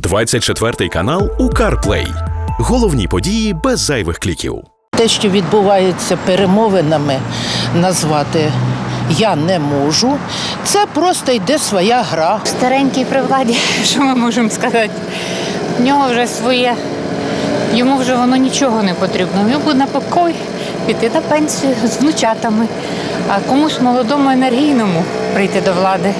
24 канал у CarPlay. Головні події без зайвих кліків. Те, що відбувається перемовинами, назвати я не можу. Це просто йде своя гра. Старенький при владі, що ми можемо сказати? В нього вже своє, йому вже воно нічого не потрібно. Йому буде на покой, піти на пенсію з внучатами, а комусь молодому енергійному прийти до влади.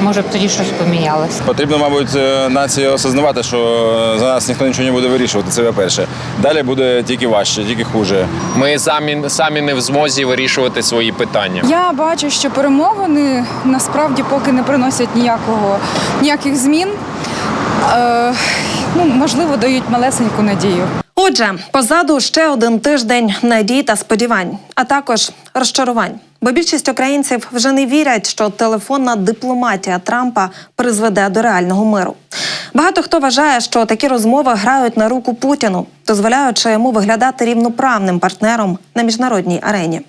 Може б тоді щось помінялося. Потрібно, мабуть, е, нації осознавати, що за нас ніхто нічого не буде вирішувати. Це по-перше. Далі буде тільки важче, тільки хуже. Ми самі самі не в змозі вирішувати свої питання. Я бачу, що перемовини насправді поки не приносять ніякого ніяких змін. Е, ну, можливо, дають малесеньку надію. Отже, позаду ще один тиждень надій та сподівань, а також розчарувань. Бо більшість українців вже не вірять, що телефонна дипломатія Трампа призведе до реального миру. Багато хто вважає, що такі розмови грають на руку Путіну, дозволяючи йому виглядати рівноправним партнером на міжнародній арені.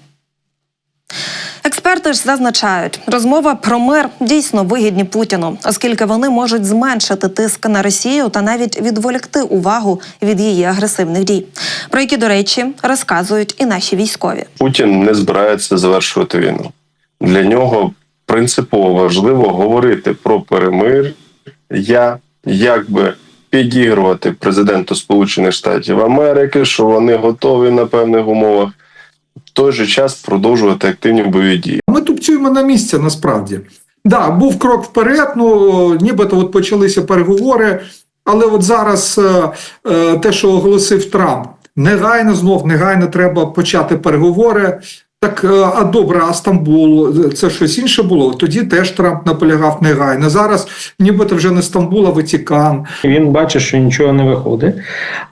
Експерти ж зазначають, розмова про мир дійсно вигідні Путіну, оскільки вони можуть зменшити тиск на Росію та навіть відволікти увагу від її агресивних дій, про які, до речі, розказують і наші військові. Путін не збирається завершувати війну. Для нього принципово важливо говорити про перемир'я, якби підігрувати президенту Сполучених Штатів Америки, що вони готові на певних умовах. В той же час продовжувати активні бойові дії. Ми тупцюємо на місці насправді. Да, був крок вперед, ну нібито от почалися переговори, але от зараз е, е, те, що оголосив Трамп, негайно знов негайно треба почати переговори. Так, е, а добре, а Стамбул це щось інше було. Тоді теж Трамп наполягав негайно. Зараз нібито вже не Стамбул, а Ватікан. Він бачить, що нічого не виходить,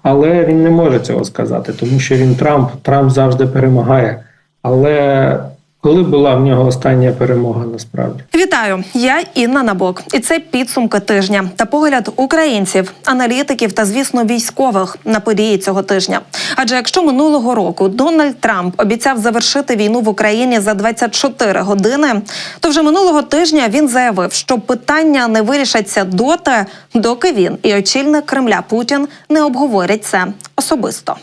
але він не може цього сказати, тому що він Трамп, Трамп завжди перемагає. Але коли була в нього остання перемога насправді? Вітаю! Я Інна Набок, і це підсумки тижня та погляд українців, аналітиків та, звісно, військових на події цього тижня. Адже якщо минулого року Дональд Трамп обіцяв завершити війну в Україні за 24 години, то вже минулого тижня він заявив, що питання не вирішаться доти, доки він і очільник Кремля Путін не обговорять це особисто.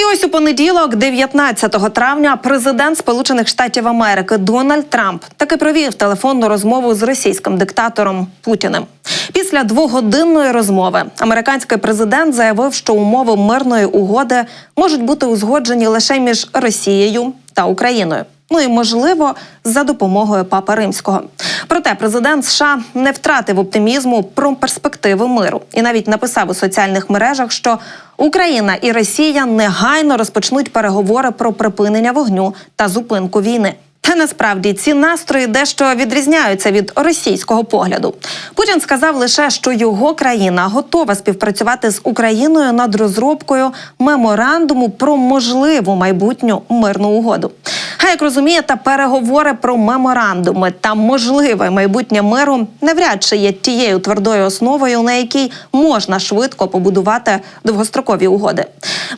І ось у понеділок, 19 травня, президент Сполучених Штатів Америки Дональд Трамп таки провів телефонну розмову з російським диктатором Путіним. Після двогодинної розмови американський президент заявив, що умови мирної угоди можуть бути узгоджені лише між Росією та Україною. Ну і можливо за допомогою Папи Римського. Проте президент США не втратив оптимізму про перспективи миру і навіть написав у соціальних мережах, що Україна і Росія негайно розпочнуть переговори про припинення вогню та зупинку війни. Та насправді ці настрої дещо відрізняються від російського погляду. Путін сказав лише, що його країна готова співпрацювати з Україною над розробкою меморандуму про можливу майбутню мирну угоду. А як розумієте, переговори про меморандуми та можливе майбутнє миру навряд чи є тією твердою основою, на якій можна швидко побудувати довгострокові угоди.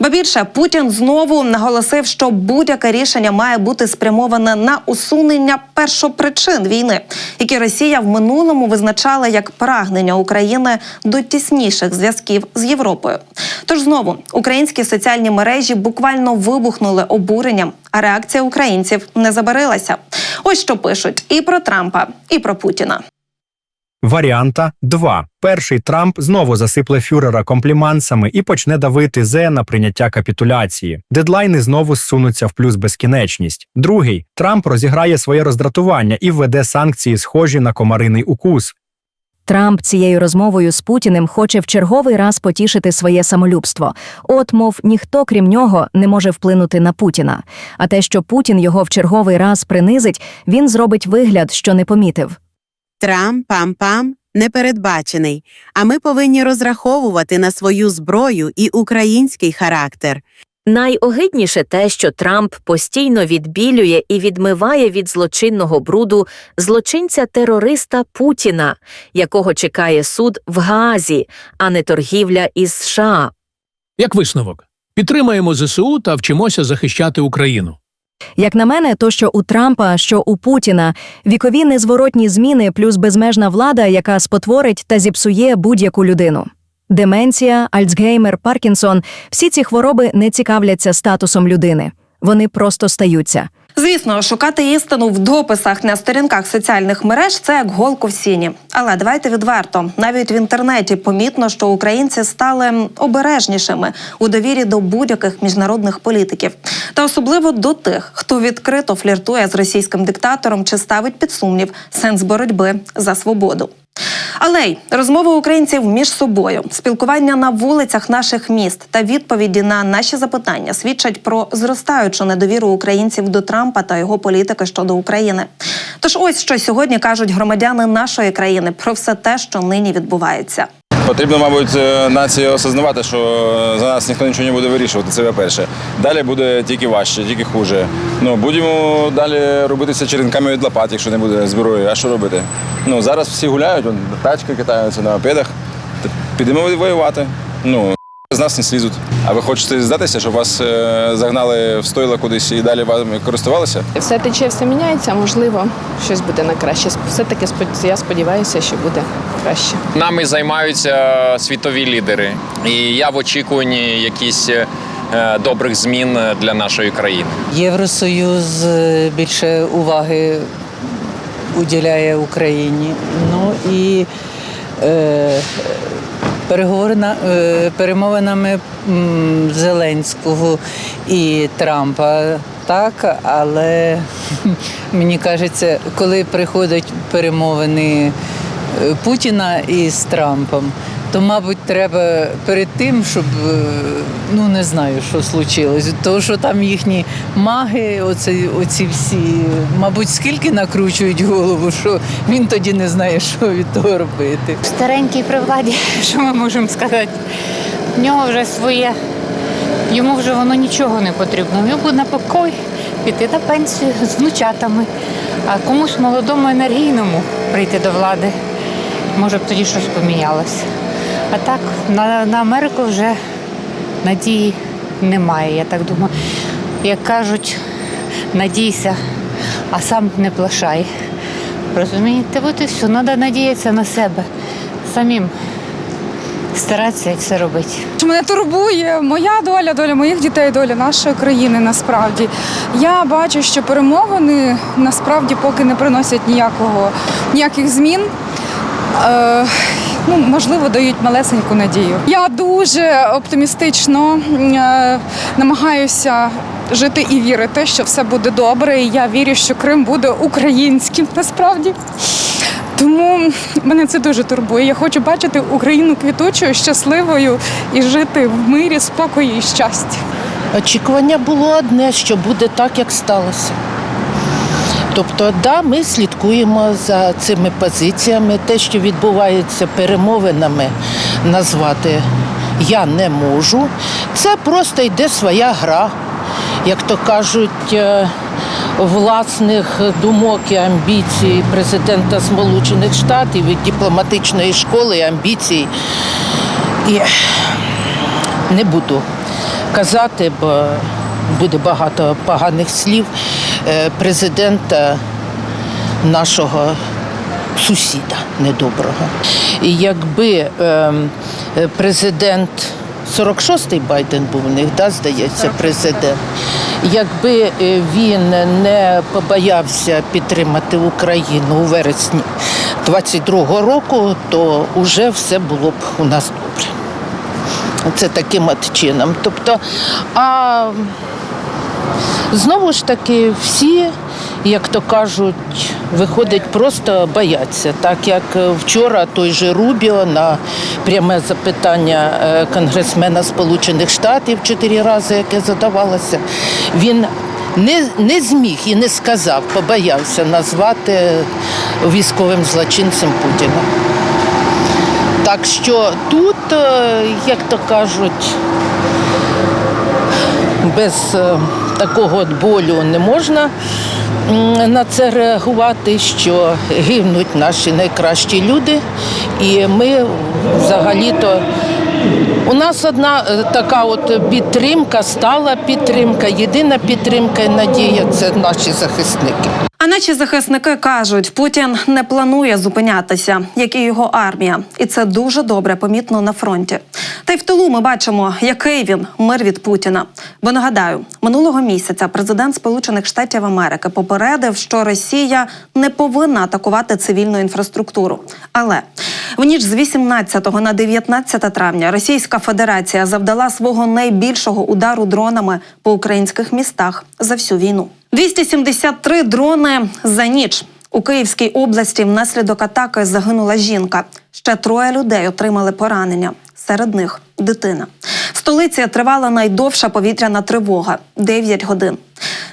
Ба більше Путін знову наголосив, що будь-яке рішення має бути спрямоване на усунення першопричин війни, які Росія в минулому визначала як прагнення України до тісніших зв'язків з Європою. Тож знову українські соціальні мережі буквально вибухнули обуренням, а реакція українців не забарилася. Ось що пишуть і про Трампа, і про Путіна. Варіанта 2. Перший Трамп знову засипле фюрера комплімансами і почне давити Зе на прийняття капітуляції. Дедлайни знову зсунуться в плюс безкінечність. Другий Трамп розіграє своє роздратування і введе санкції, схожі на комариний укус. Трамп цією розмовою з Путіним хоче в черговий раз потішити своє самолюбство. От, мов, ніхто, крім нього, не може вплинути на Путіна. А те, що Путін його в черговий раз принизить, він зробить вигляд, що не помітив. Трам, пам-пам, непередбачений. А ми повинні розраховувати на свою зброю і український характер. Найогидніше те, що Трамп постійно відбілює і відмиває від злочинного бруду злочинця-терориста Путіна, якого чекає суд в Гаазі, а не торгівля із США. Як висновок, підтримаємо ЗСУ та вчимося захищати Україну. Як на мене, то що у Трампа, що у Путіна вікові незворотні зміни плюс безмежна влада, яка спотворить та зіпсує будь-яку людину. Деменція, Альцгеймер, Паркінсон всі ці хвороби не цікавляться статусом людини. Вони просто стаються. Звісно, шукати істину в дописах на сторінках соціальних мереж це як голку в сіні. Але давайте відверто, навіть в інтернеті помітно, що українці стали обережнішими у довірі до будь-яких міжнародних політиків, та особливо до тих, хто відкрито фліртує з російським диктатором чи ставить під сумнів сенс боротьби за свободу. Але й розмови українців між собою, спілкування на вулицях наших міст та відповіді на наші запитання свідчать про зростаючу недовіру українців до Трампа та його політики щодо України. Тож ось що сьогодні кажуть громадяни нашої країни про все те, що нині відбувається. Потрібно, мабуть, е, нації осознавати, що за нас ніхто нічого не буде вирішувати. Це по-перше. Далі буде тільки важче, тільки хуже. Ну будемо далі робитися черенками від лопат, якщо не буде зброї. А що робити? Ну зараз всі гуляють, тачки катаються на опедах. Підемо воювати. Ну з нас не слізуть. А ви хочете здатися, щоб вас е, загнали в стойло кудись і далі вами користувалися? Все тече, все міняється, можливо, щось буде на краще. Все-таки я сподіваюся, що буде краще. Нами займаються світові лідери, і я в очікуванні якісь е, добрих змін для нашої країни. Євросоюз е, більше уваги уділяє Україні. Ну і е, переговорна, е, перемовинами Зеленського і Трампа. Так, але мені кажеться, коли приходять перемовини е, Путіна із Трампом, то, мабуть, треба перед тим, щоб е, ну не знаю, що случилось. Тому що там їхні маги, оці, оці всі, мабуть, скільки накручують голову, що він тоді не знає, що від того робити. Старенький при владі, що ми можемо сказати? В нього вже своє, йому вже воно нічого не потрібно. Йому на покой, піти на пенсію з внучатами, а комусь молодому енергійному прийти до влади. Може б тоді щось помінялося. А так, на, на Америку вже надії немає, я так думаю. Як кажуть, надійся, а сам не плашай. Розумієте, от і все, треба надіятися на себе, самим старатися і все робити. Мене турбує моя доля, доля моїх дітей, доля нашої країни насправді. Я бачу, що перемовини насправді поки не приносять ніякого, ніяких змін. Е, ну, можливо, дають малесеньку надію. Я дуже оптимістично е, намагаюся жити і вірити, що все буде добре. І я вірю, що Крим буде українським насправді. Тому мене це дуже турбує. Я хочу бачити Україну квітучою, щасливою і жити в мирі, спокої і щасті. Очікування було одне, що буде так, як сталося. Тобто, да, ми слідкуємо за цими позиціями. Те, що відбувається перемовинами, назвати я не можу. Це просто йде своя гра, як то кажуть, е, власних думок і амбіцій президента Сполучених Штатів від дипломатичної школи і амбіцій. І не буду казати, бо буде багато поганих слів президента нашого сусіда недоброго. І якби ем, е, президент 46-й Байден був у них, да, здається, президент. Якби е, він не побоявся підтримати Україну у вересні 22-го року, то вже все було б у нас добре. Це таким от чином. Тобто, а знову ж таки, всі, як то кажуть, виходить, просто бояться. Так як вчора той же Рубіо на пряме запитання е, конгресмена Сполучених Штатів чотири рази, яке задавалося, він не, не зміг і не сказав, побоявся назвати військовим злочинцем Путіна. Так що тут, е, як то кажуть, без е, такого болю не можна на це реагувати, що гинуть наші найкращі люди, і ми взагалі-то У нас одна е, така от підтримка, стала підтримка, єдина підтримка і надія це наші захисники. Наші захисники кажуть, Путін не планує зупинятися, як і його армія, і це дуже добре помітно на фронті. Та й в тилу ми бачимо, який він мир від Путіна. Бо нагадаю, минулого місяця президент Сполучених Штатів Америки попередив, що Росія не повинна атакувати цивільну інфраструктуру. Але в ніч з 18 на 19 травня Російська Федерація завдала свого найбільшого удару дронами по українських містах за всю війну. 273 дрони за ніч. У Київській області внаслідок атаки загинула жінка. Ще троє людей отримали поранення. Серед них дитина. В столиці тривала найдовша повітряна тривога 9 годин.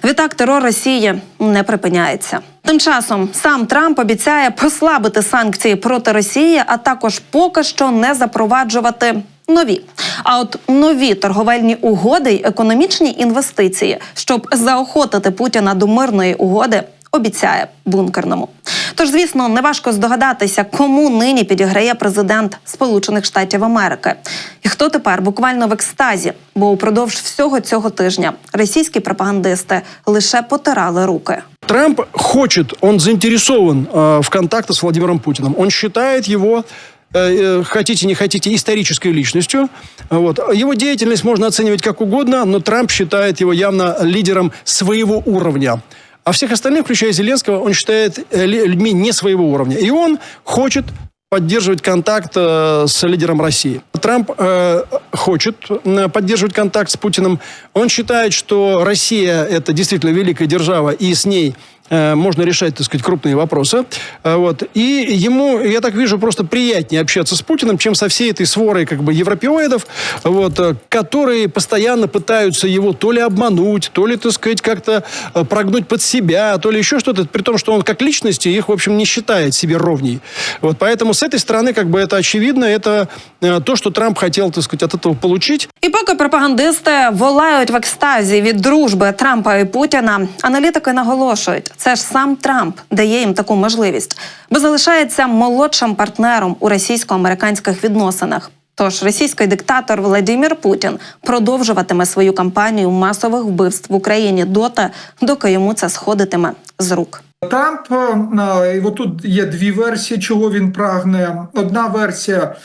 Відтак терор Росії не припиняється. Тим часом сам Трамп обіцяє послабити санкції проти Росії, а також поки що не запроваджувати нові. А от нові торговельні угоди й економічні інвестиції, щоб заохотити Путіна до мирної угоди, обіцяє бункерному. Тож, звісно, неважко здогадатися, кому нині підіграє президент Сполучених Штатів Америки, і хто тепер буквально в екстазі, бо упродовж всього цього тижня російські пропагандисти лише потирали руки. Трамп хочет, он заинтересован э, в контактах с Владимиром Путиным. Он считает его, э, э, хотите не хотите, исторической личностью. Вот. Его деятельность можно оценивать как угодно, но Трамп считает его явно лидером своего уровня. А всех остальных, включая Зеленского, он считает э, людьми не своего уровня. И он хочет поддерживать контакт э, с лидером России. Трамп э, хочет э, поддерживать контакт с Путиным. Он считает, что Россия это действительно великая держава, и с ней э, можно решать, так сказать, крупные вопросы. Э, Вот. И ему, я так вижу, просто приятнее общаться с Путиным, чем со всей этой сворой как бы европеоидов, вот, э, которые постоянно пытаются его то ли обмануть, то ли, так сказать, как-то э, прогнуть под себя, то ли еще что-то, при том, что он как личности их, в общем, не считает себе ровней. Вот, поэтому с этой стороны, как бы, это очевидно, это э, то, что Трамп хотел, так сказать, от этого получить. І поки пропагандисти волають в екстазі від дружби Трампа і Путіна, аналітики наголошують, це ж сам Трамп дає їм таку можливість, бо залишається молодшим партнером у російсько-американських відносинах. Тож російський диктатор Владимир Путін продовжуватиме свою кампанію масових вбивств в Україні доти, доки йому це сходитиме з рук. Трамп, е, і отут є дві версії, чого він прагне. Одна версія.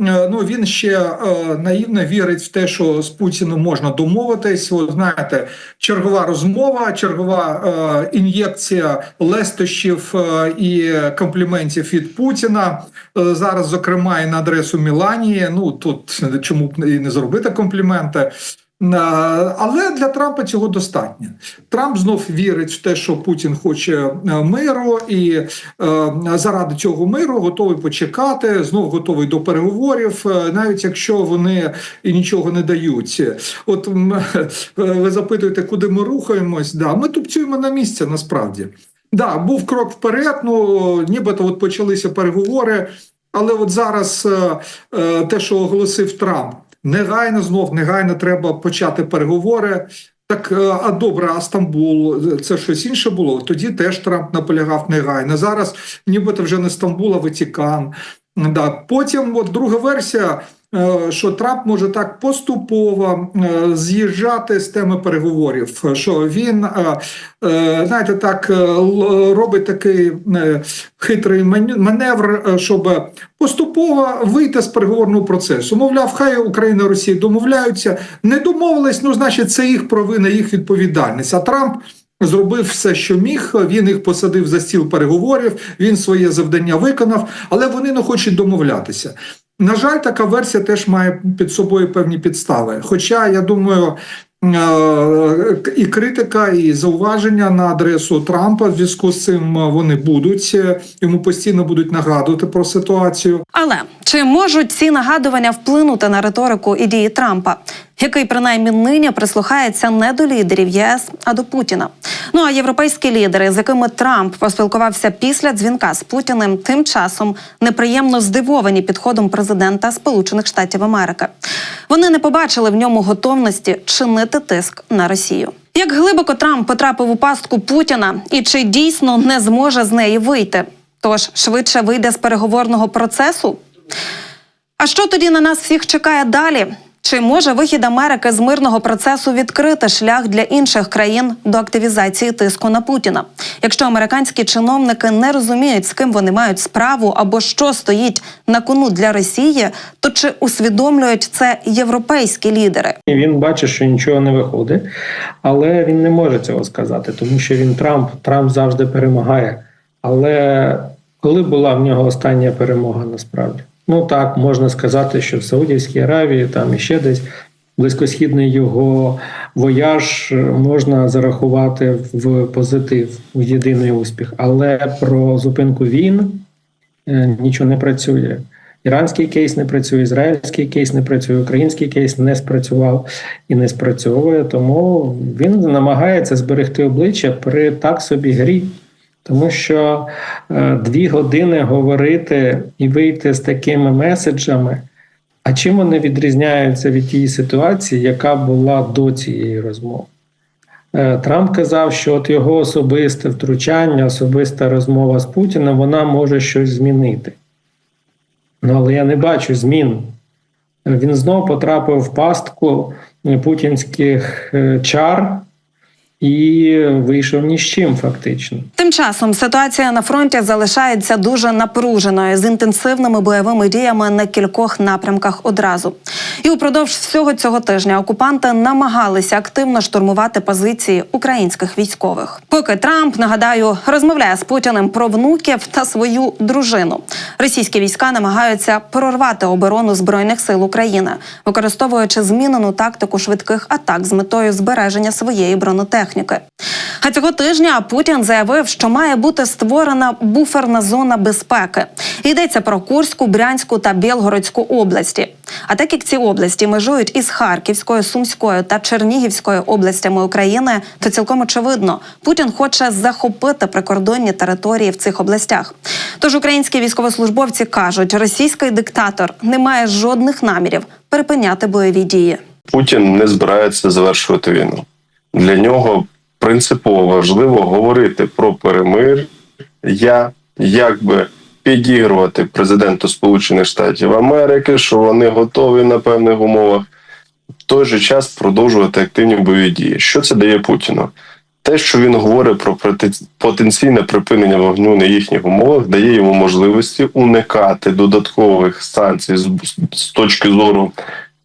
Е, Ну, він ще е, наївно вірить в те, що з Путіним можна домовитись. От, знаєте, чергова розмова, чергова е, ін'єкція лестощів і компліментів від Путіна. Зараз, зокрема, і на адресу Міланії. Ну тут чому б і не зробити компліменти. Е, Але для Трампа цього достатньо. Трамп знов вірить в те, що Путін хоче е, миру, і е, заради цього миру готовий почекати, знов готовий до переговорів, навіть якщо вони і нічого не дають. От ви запитуєте, куди ми рухаємось? Да, ми тупцюємо на місці насправді. Да, був крок вперед. Ну нібито от почалися переговори. Але от зараз те, що оголосив Трамп, негайно знов негайно треба почати переговори. Так, е, а добре, а Стамбул це щось інше було. Тоді теж Трамп наполягав негайно. Зараз нібито вже не Стамбул, а Ватікан. Да. Потім, от друга версія, що Трамп може так поступово е, з'їжджати з теми переговорів. Що він, е, е, знаєте, так е, робить такий е, хитрий маневр, е, щоб поступово вийти з переговорного процесу. Мовляв, хай Україна і Росія домовляються, не домовились, ну значить, це їх провина, їх відповідальність. А Трамп. Зробив все, що міг. Він їх посадив за стіл переговорів. Він своє завдання виконав, але вони не хочуть домовлятися. На жаль, така версія теж має під собою певні підстави. Хоча я думаю. е, І критика, і зауваження на адресу Трампа в зв'язку з цим вони будуть йому постійно будуть нагадувати про ситуацію. Але чи можуть ці нагадування вплинути на риторику і дії Трампа, який принаймні нині прислухається не до лідерів ЄС, а до Путіна? Ну а європейські лідери, з якими Трамп поспілкувався після дзвінка з Путіним, тим часом неприємно здивовані підходом президента Сполучених Штатів Америки. Вони не побачили в ньому готовності чинити тиск на Росію. Як глибоко Трамп потрапив у пастку Путіна і чи дійсно не зможе з неї вийти? Тож швидше вийде з переговорного процесу? А що тоді на нас всіх чекає далі? Чи може вихід Америки з мирного процесу відкрити шлях для інших країн до активізації тиску на Путіна? Якщо американські чиновники не розуміють, з ким вони мають справу або що стоїть на кону для Росії, то чи усвідомлюють це європейські лідери? Він бачить, що нічого не виходить, але він не може цього сказати, тому що він Трамп. Трамп завжди перемагає. Але коли була в нього остання перемога, насправді? Ну так, можна сказати, що в Саудівській Аравії, там і ще десь близькосхідний його вояж можна зарахувати в позитив, в єдиний успіх. Але про зупинку війн е, нічого не працює. Іранський кейс не працює, ізраїльський кейс не працює, український кейс не спрацював і не спрацьовує. Тому він намагається зберегти обличчя при так собі грі. Тому що е, дві години говорити і вийти з такими меседжами. А чим вони відрізняються від тієї ситуації, яка була до цієї розмови? Е, Трамп казав, що от його особисте втручання, особиста розмова з Путіним, вона може щось змінити. Ну, але я не бачу змін. Він знов потрапив в пастку путінських е, чар і вийшов ні з чим, фактично. Тим часом ситуація на фронті залишається дуже напруженою з інтенсивними бойовими діями на кількох напрямках одразу. І упродовж всього цього тижня окупанти намагалися активно штурмувати позиції українських військових. Поки Трамп нагадаю розмовляє з Путіним про внуків та свою дружину. Російські війська намагаються прорвати оборону збройних сил України, використовуючи змінену тактику швидких атак з метою збереження своєї бронетехніки. А цього тижня Путін заявив, що має бути створена буферна зона безпеки. Йдеться про Курську, Брянську та Білгородську області. А так як ці області межують із Харківською, Сумською та Чернігівською областями України, то цілком очевидно, Путін хоче захопити прикордонні території в цих областях. Тож українські військовослужбовці кажуть, російський диктатор не має жодних намірів припиняти бойові дії. Путін не збирається завершувати війну. Для нього принципово важливо говорити про перемир'я, якби підігрувати президенту Сполучених Штатів Америки, що вони готові на певних умовах, в той же час продовжувати активні бойові дії. Що це дає Путіну? Те, що він говорить про потенційне припинення вогню на їхніх умовах, дає йому можливості уникати додаткових санкцій з точки зору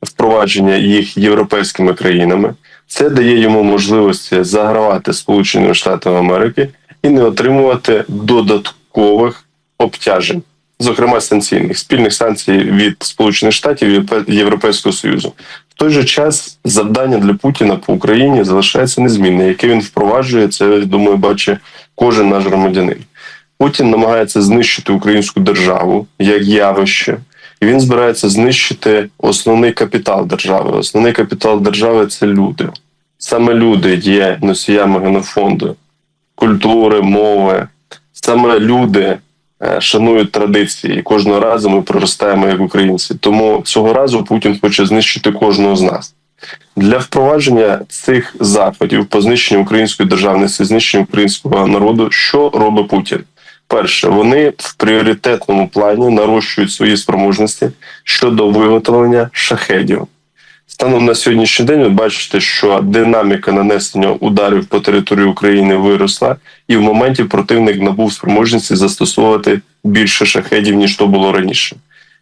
впровадження їх європейськими країнами. Це дає йому можливості загравати Сполученими Штатами Америки і не отримувати додаткових обтяжень, зокрема санкційних спільних санкцій від Сполучених Штатів і Європе- Європейського Союзу. В той же час завдання для Путіна по Україні залишається незмінне, яке він впроваджує. Це думаю, бачить кожен наш громадянин. Путін намагається знищити українську державу як явище, і він збирається знищити основний капітал держави. Основний капітал держави це люди. Саме люди є носіями генофонду, культури, мови. Саме люди е, шанують традиції. Кожного разу ми проростаємо як українці. Тому цього разу Путін хоче знищити кожного з нас. Для впровадження цих заходів по знищенню української державності, знищенню українського народу, що робить Путін? Перше, вони в пріоритетному плані нарощують свої спроможності щодо виготовлення шахедів. Станом на сьогоднішній день ви бачите, що динаміка нанесення ударів по території України виросла, і в моменті противник набув спроможності застосовувати більше шахедів, ніж то було раніше.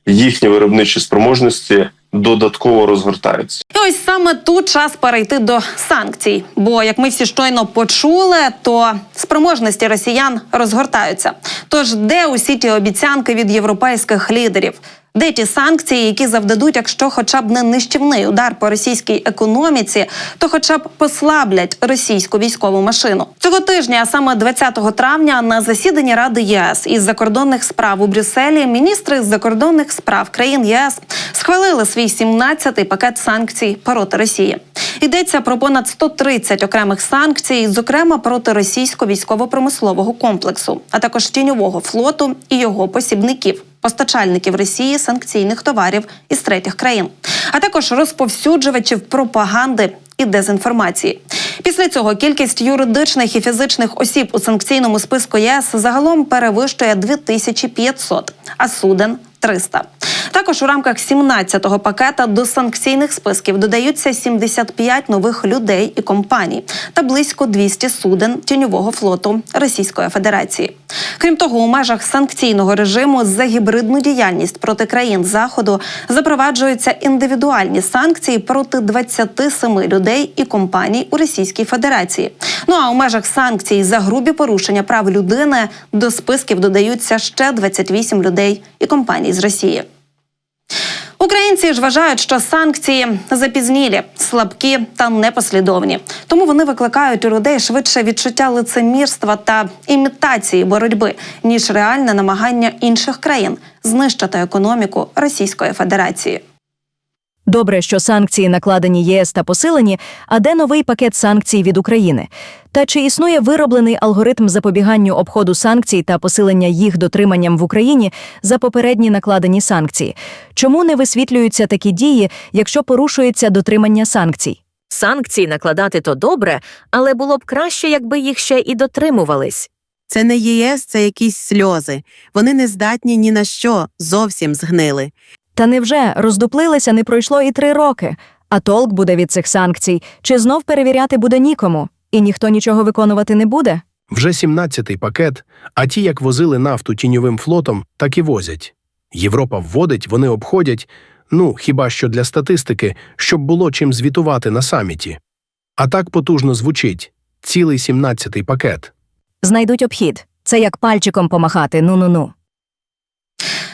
Їхні виробничі спроможності додатково розгортаються. І ось саме тут час перейти до санкцій. Бо, як ми всі щойно почули, то спроможності росіян розгортаються. Тож, де усі ті обіцянки від європейських лідерів? Де ті санкції, які завдадуть, якщо хоча б не нищівний удар по російській економіці, то хоча б послаблять російську військову машину цього тижня, а саме 20 травня, на засіданні Ради ЄС із закордонних справ у Брюсселі, міністри з закордонних справ країн ЄС схвалили свій 17-й пакет санкцій проти Росії. Йдеться про понад 130 окремих санкцій, зокрема проти російського військово-промислового комплексу, а також тіньового флоту і його посібників. Постачальників Росії санкційних товарів із третіх країн, а також розповсюджувачів пропаганди і дезінформації. Після цього кількість юридичних і фізичних осіб у санкційному списку ЄС загалом перевищує 2500, а суден 300. Також у рамках 17-го пакета до санкційних списків додаються 75 нових людей і компаній та близько 200 суден тіньового флоту Російської Федерації. Крім того, у межах санкційного режиму за гібридну діяльність проти країн заходу запроваджуються індивідуальні санкції проти 27 людей і компаній у Російській Федерації. Ну а у межах санкцій за грубі порушення прав людини до списків додаються ще 28 людей і компаній з Росії. Українці ж вважають, що санкції запізнілі, слабкі та непослідовні. Тому вони викликають у людей швидше відчуття лицемірства та імітації боротьби, ніж реальне намагання інших країн знищити економіку Російської Федерації. Добре, що санкції накладені ЄС та посилені, а де новий пакет санкцій від України? Та чи існує вироблений алгоритм запобіганню обходу санкцій та посилення їх дотриманням в Україні за попередні накладені санкції? Чому не висвітлюються такі дії, якщо порушується дотримання санкцій? Санкції накладати то добре, але було б краще, якби їх ще і дотримувались. Це не ЄС, це якісь сльози. Вони не здатні ні на що, зовсім згнили. Та невже роздуплилися не пройшло і три роки? А толк буде від цих санкцій? Чи знов перевіряти буде нікому? І ніхто нічого виконувати не буде? Вже 17-й пакет, а ті, як возили нафту тіньовим флотом, так і возять. Європа вводить, вони обходять, ну, хіба що для статистики, щоб було чим звітувати на саміті. А так потужно звучить цілий 17-й пакет. Знайдуть обхід. Це як пальчиком помахати. Ну ну ну.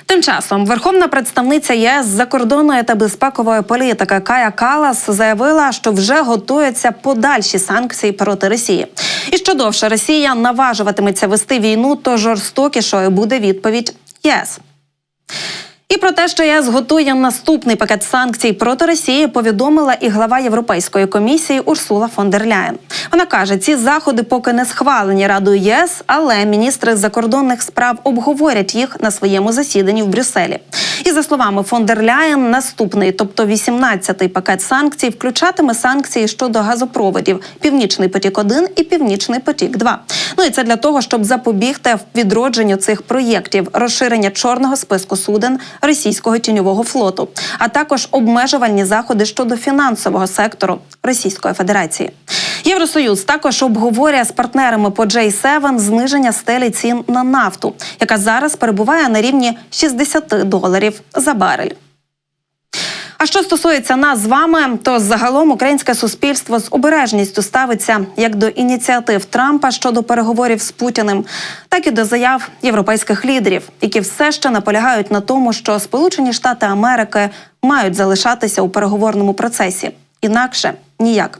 Тим часом верховна представниця ЄС закордонної та безпекової політики Кая Калас заявила, що вже готуються подальші санкції проти Росії. І що довше Росія наважуватиметься вести війну, то жорстокішою буде відповідь ЄС. І про те, що ЄС готує наступний пакет санкцій проти Росії, повідомила і глава Європейської комісії Урсула фон дер Ляєн. Вона каже, ці заходи поки не схвалені Радою ЄС, але міністри закордонних справ обговорять їх на своєму засіданні в Брюсселі. І за словами фон дер Ляєн, наступний, тобто 18-й пакет санкцій, включатиме санкції щодо газопроводів Північний потік 1 і Північний потік 2 Ну і це для того, щоб запобігти відродженню цих проєктів, розширення чорного списку суден російського тіньового флоту, а також обмежувальні заходи щодо фінансового сектору Російської Федерації. Євросоюз також обговорює з партнерами по J7 зниження стелі цін на нафту, яка зараз перебуває на рівні 60 доларів за барель. А що стосується нас з вами, то загалом українське суспільство з обережністю ставиться як до ініціатив Трампа щодо переговорів з Путіним, так і до заяв європейських лідерів, які все ще наполягають на тому, що Сполучені Штати Америки мають залишатися у переговорному процесі. Інакше ніяк.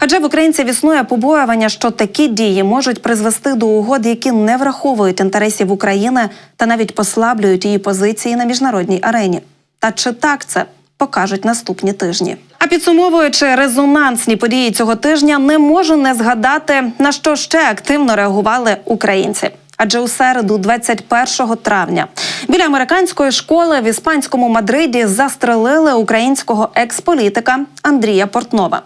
Адже в українців існує побоювання, що такі дії можуть призвести до угод, які не враховують інтересів України та навіть послаблюють її позиції на міжнародній арені. Та чи так це покажуть наступні тижні? А підсумовуючи резонансні події цього тижня, не можу не згадати на що ще активно реагували українці. Адже у середу, 21 травня, біля американської школи в іспанському Мадриді застрелили українського експолітика Андрія Портнова.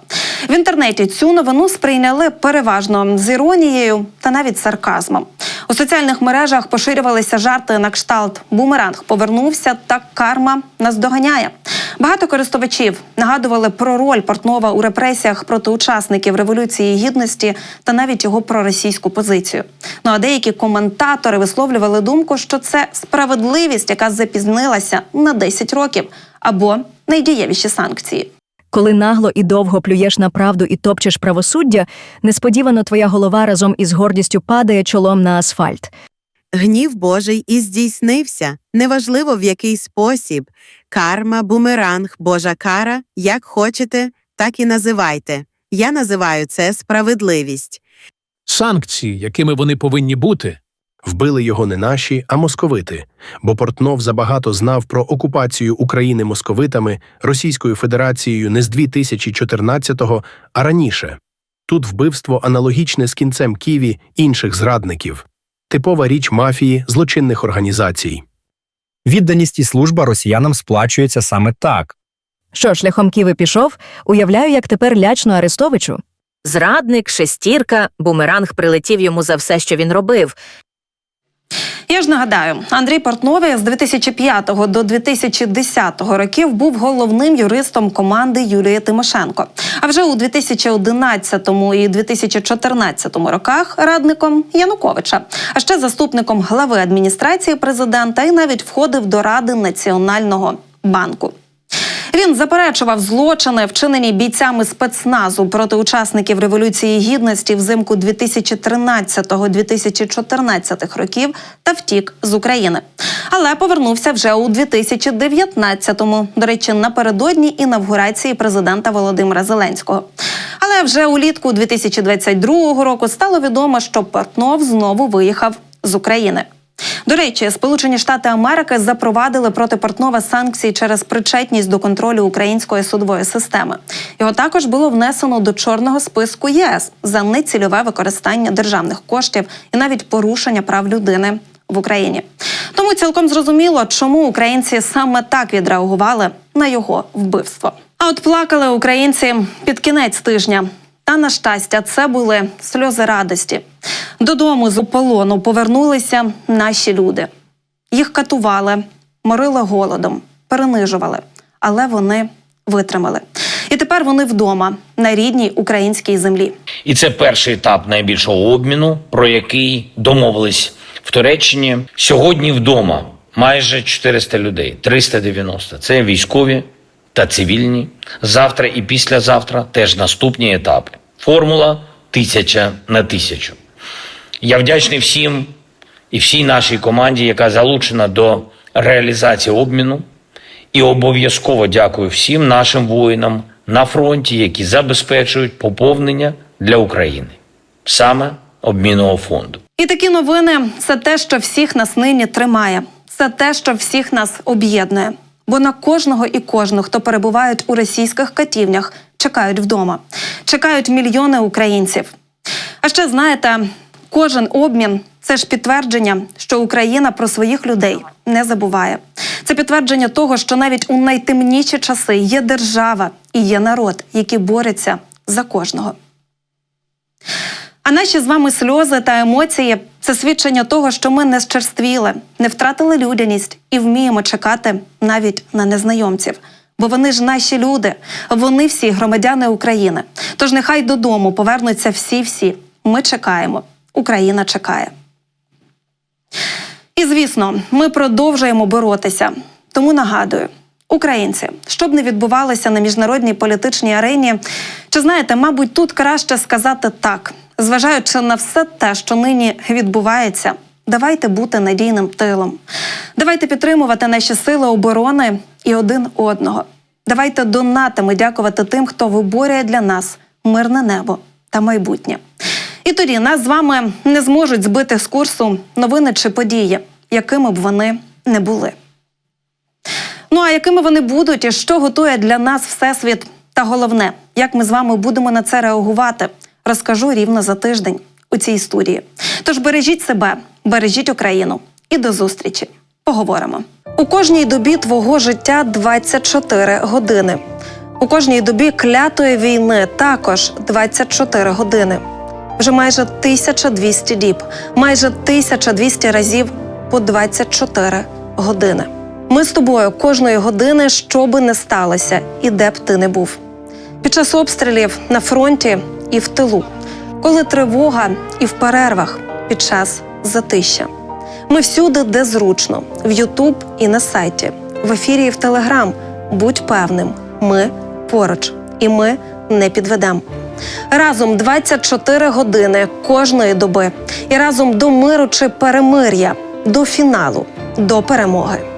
В інтернеті цю новину сприйняли переважно з іронією та навіть сарказмом. У соціальних мережах поширювалися жарти на кшталт Бумеранг повернувся, та карма нас доганяє. Багато користувачів нагадували про роль Портнова у репресіях проти учасників революції гідності та навіть його проросійську позицію. Ну а деякі коментатори висловлювали думку, що це справедливість, яка запізнилася на 10 років, або найдієвіші санкції. Коли нагло і довго плюєш на правду і топчеш правосуддя, несподівано твоя голова разом із гордістю падає чолом на асфальт. Гнів Божий і здійснився, неважливо в який спосіб. Карма, бумеранг, Божа кара, як хочете, так і називайте. Я називаю це справедливість. Санкції, якими вони повинні бути, Вбили його не наші, а московити, бо Портнов забагато знав про окупацію України московитами Російською Федерацією не з 2014-го, а раніше. Тут вбивство аналогічне з кінцем Ківі інших зрадників, типова річ мафії злочинних організацій. Відданість і служба росіянам сплачується саме так. Що шляхом Ківи пішов, уявляю, як тепер лячно Арестовичу. Зрадник, шестірка, бумеранг прилетів йому за все, що він робив. Я ж нагадаю, Андрій Портновий з 2005 до 2010 років був головним юристом команди Юрія Тимошенко. А вже у 2011 і 2014 роках радником Януковича, а ще заступником глави адміністрації президента і навіть входив до ради Національного банку. Він заперечував злочини, вчинені бійцями спецназу проти учасників революції гідності взимку 2013-2014 років та втік з України. Але повернувся вже у 2019-му, до речі, напередодні інавгурації президента Володимира Зеленського. Але вже улітку 2022 року стало відомо, що Портнов знову виїхав з України. До речі, Сполучені Штати Америки запровадили проти Портнова санкції через причетність до контролю української судової системи. Його також було внесено до чорного списку ЄС за нецільове використання державних коштів і навіть порушення прав людини в Україні. Тому цілком зрозуміло, чому українці саме так відреагували на його вбивство. А от плакали українці під кінець тижня. Та на щастя, це були сльози радості. Додому з полону повернулися наші люди. Їх катували, морили голодом, перенижували, але вони витримали. І тепер вони вдома на рідній українській землі. І це перший етап найбільшого обміну, про який домовились в Туреччині. Сьогодні вдома майже 400 людей, 390. Це військові та цивільні. Завтра і післязавтра теж наступні етапи. Формула тисяча на тисячу. Я вдячний всім і всій нашій команді, яка залучена до реалізації обміну. І обов'язково дякую всім нашим воїнам на фронті, які забезпечують поповнення для України саме обмінного фонду. І такі новини це те, що всіх нас нині тримає. Це те, що всіх нас об'єднує. Бо на кожного і кожну, хто перебувають у російських катівнях, чекають вдома, чекають мільйони українців. А ще знаєте, кожен обмін це ж підтвердження, що Україна про своїх людей не забуває. Це підтвердження того, що навіть у найтемніші часи є держава і є народ, які борються за кожного. А наші з вами сльози та емоції це свідчення того, що ми не щерствіли, не втратили людяність і вміємо чекати навіть на незнайомців. Бо вони ж наші люди, вони всі громадяни України. Тож нехай додому повернуться всі-всі. Ми чекаємо. Україна чекає. І звісно, ми продовжуємо боротися. Тому нагадую, українці, що б не відбувалося на міжнародній політичній арені, чи знаєте, мабуть, тут краще сказати так, зважаючи на все те, що нині відбувається. Давайте бути надійним тилом. Давайте підтримувати наші сили оборони і один одного. Давайте донатами дякувати тим, хто виборює для нас мирне небо та майбутнє. І тоді нас з вами не зможуть збити з курсу новини чи події, якими б вони не були. Ну а якими вони будуть і що готує для нас Всесвіт? Та головне, як ми з вами будемо на це реагувати, розкажу рівно за тиждень у цій студії. Тож бережіть себе, бережіть Україну і до зустрічі. Поговоримо. У кожній добі твого життя 24 години. У кожній добі клятої війни також 24 години. Вже майже 1200 діб, майже 1200 разів по 24 години. Ми з тобою кожної години, що би не сталося, і де б ти не був. Під час обстрілів на фронті і в тилу, коли тривога і в перервах під час затища. Ми всюди, де зручно, в Ютуб і на сайті, в ефірі і в Телеграм. Будь певним, ми поруч, і ми не підведемо. Разом 24 години кожної доби, і разом до миру чи перемир'я, до фіналу, до перемоги.